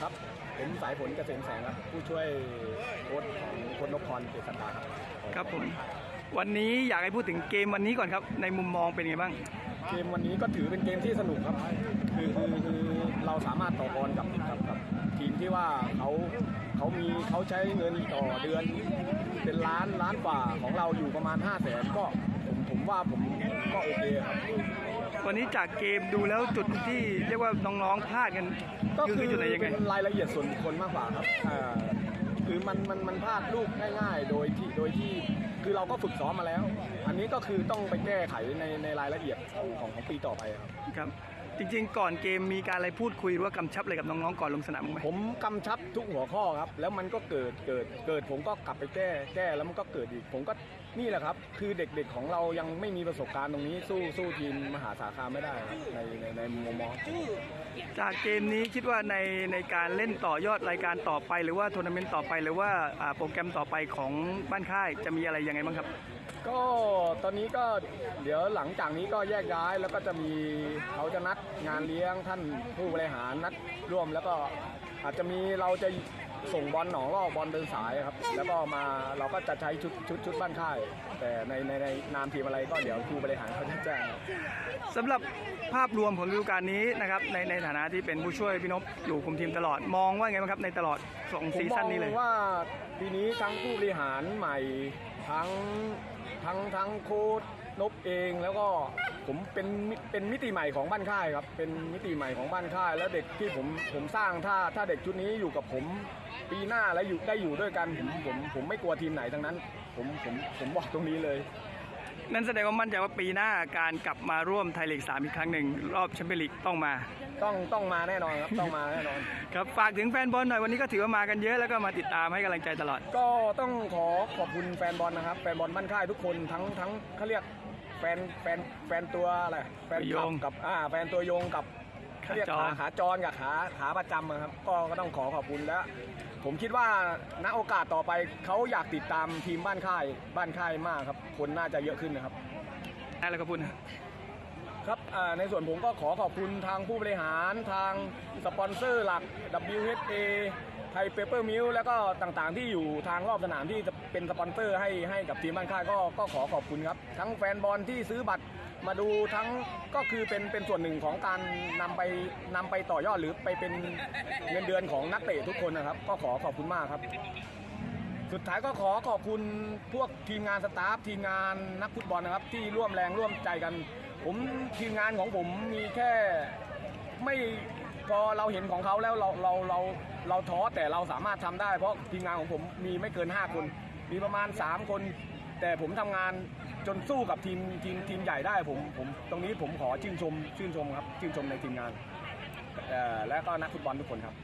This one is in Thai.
ครับผมสายผลเกษมแสงครับ ผู้ช่วยโค้ชของโค้ชนพพรเกษสันดาครับครับผมวันนี้อยากให้พูดถึงเกมวันนี้ก่อนครับ ในมุมมองเป็นไงบ้าง เกมวันนี้ก็ถือเป็นเกมที่สนุกครับ คือคือคือเราสามารถต่อกรกับกับกับทีมที่ว่าเขาเขามีเขาใช้เงินต่อเดือน เป็นล้านล้านกว่าของเราอยู่ประมาณ5 0 0แสนก็ผมผมว่าผมก็โอเคครับ วันนี้จากเกมดูแล้วจุดที่เรียกว่าน้องๆพลาดกันก็คือคืคืออจุดไหนยังไง เป็นรายละเอียดส่วนบุคคลมากกว่าครับอ่าคือมันมันมันพลาดลูกง่ายๆ โดยที่โดยที่คือเราก็ฝึกซ้อมมาแล้ว อันนี้ก็คือต้องไปแก้ไขในในรายละเอียดของของของปีต่อไปครับ ครับ จริงๆ ก่อนเกมมีการอะไรพูดคุยหรือว่ากำชับอะไรกับน้องๆก่อนลงสนามบ้างไหมผมกำชับทุกหัวข้อครับ แล้วมันก็เกิดเกิดเกิดผมก็กลับไปแก้แก้แล้วมันก็เกิดอีก ผมก็นี่แหละครับ คือเด็กๆของเรายังไม่มีประสบการณ์ตรงนี้สู้สู้ทีมมหาสารคามไม่ได้ครับในในในมุมมอง จากเกมนี้คิดว่าในในการเล่นต่อยอดรายการต่อไป หรือว่าทัวร์นาเมนต์ต่อไปหรือว่าอ่าโปรแกรมต่อไปของบ้านค่ายจะมีอะไรยังไงบ้างครับ ก็ตอนนี้ก็เดี๋ยวหลังจากนี้ก็แยกย้ายแล้วก็จะมีเขาจะนัดงานเลี้ยงท่านผู้บริหารนัดร่วมแล้วก็อาจจะมีเราจะส่งบอลหนองลอกบอลเดินสายครับ แล้วก็มาเราก็จะใช้ชุดชุดชุดบ้านค่าย แต่ในในในนามทีมอะไรก็เดี๋ยวผู้บริหารเขาจะแจ้งสำหรับภาพรวมของฤดูกาลนี้นะครับในในฐานะที่เป็นผู้ช่วยพี่นพอยู่คุมทีมตลอดมองว่าไงบ้างครับในตลอดสองผมซีมซั่อนงนี้เลยว่าปีนี้ทั้งผู้บริหารใหม่ทั้ง ทั้งทั้งโค้ดนบเองแล้วก็ผมเป็นเป็นมิติใหม่ของบ้านค่ายครับเป็นมิติใหม่ของบ้านค่าย แล้วเด็กที่ผมผมสร้างถ้าถ้าเด็กชุดนี้อยู่กับผมปีหน้าแล้วอยู่ได้อยู่ด้วยกันผมผมผมไม่กลัวทีมไหนทั้งนั้น ผมผมผมบอกตรงนี้เลย นั่นแสดงว่ามั่นใจว่าปีหน้าการกลับมาร่วมไทยลีก3อีกครั้งหนึ่งรอบแชมเปี้ยนลีกต้องมา ต้องต้องมาแน่นอนครับต้องมาแน่นอน ครับฝากถึงแฟนบอลหน่อยวันนี้ก็ถือว่ามากันเยอะแล้วก็มาติดตามให้กำลังใจตลอด ก็ต้องขอขอบคุณแฟนบอลนะครับ แฟนบอลบ้านค่ายทุกคนทั้งทั้งเขาเรียกแฟนแฟนแฟนตัวอะไรแฟนตัวยคลัง บกับอ่าแฟนตัวยงกับเขาเรียกขาจร ขาขาจรกับขาขาประจำอะครับก็ก็ต้องขอขอบคุณและผมคิดว่าณโอกาสต่อไปเขาอยากติดตามทีมบ้านค่ายบ้านค่ายมากครับ คนน่าจะเยอะขึ้นนะครับนั่นแหละครับพูด ครับในส่วนผมก็ขอขอบคุณทางผู้บริหารทางสปอนเซอร์หลัก WHA ไทยเปเปอร์มิลแล้วก็ต่างๆ ที่อยู่ทางรอบสนามที่จะเป็นสปอนเซอร์ให้ให้กับทีมบ้านค่ายก็ก็ขอขอบคุณครับ ทั้งแฟนบอลที่ซื้อบัตรมาดูทั้งก็คือเป็นเป็นส่วนหนึ่งของการนำไปนำไปต่อยอดหรือไปเป็นเงินเดือนของนักเตะทุกคนนะครับ ก็ขอขอบคุณมากครับ สุดท้ายก็ขอขอบคุณพวกทีมงานสตาฟทีมงานนักฟุตบอลนะครับ ที่ร่วมแรงร่วมใจกัน ผมทีมงานของผมมีแค่ไม่พอเราเห็นของเขาแล้วเราเราเราเราท้อแต่เราสามารถทำได้ เพราะทีมงานของผมมีไม่เกิน 5 คน มีประมาณ 3 คน แต่ผมทำงานจนสู้กับทีมทีมทีมใหญ่ได้ผมผมตรงนี้ผมขอชื่นชมชื่นชมครับชื่นชมในทีมงานและก็นักฟุตบอลทุกคนครับ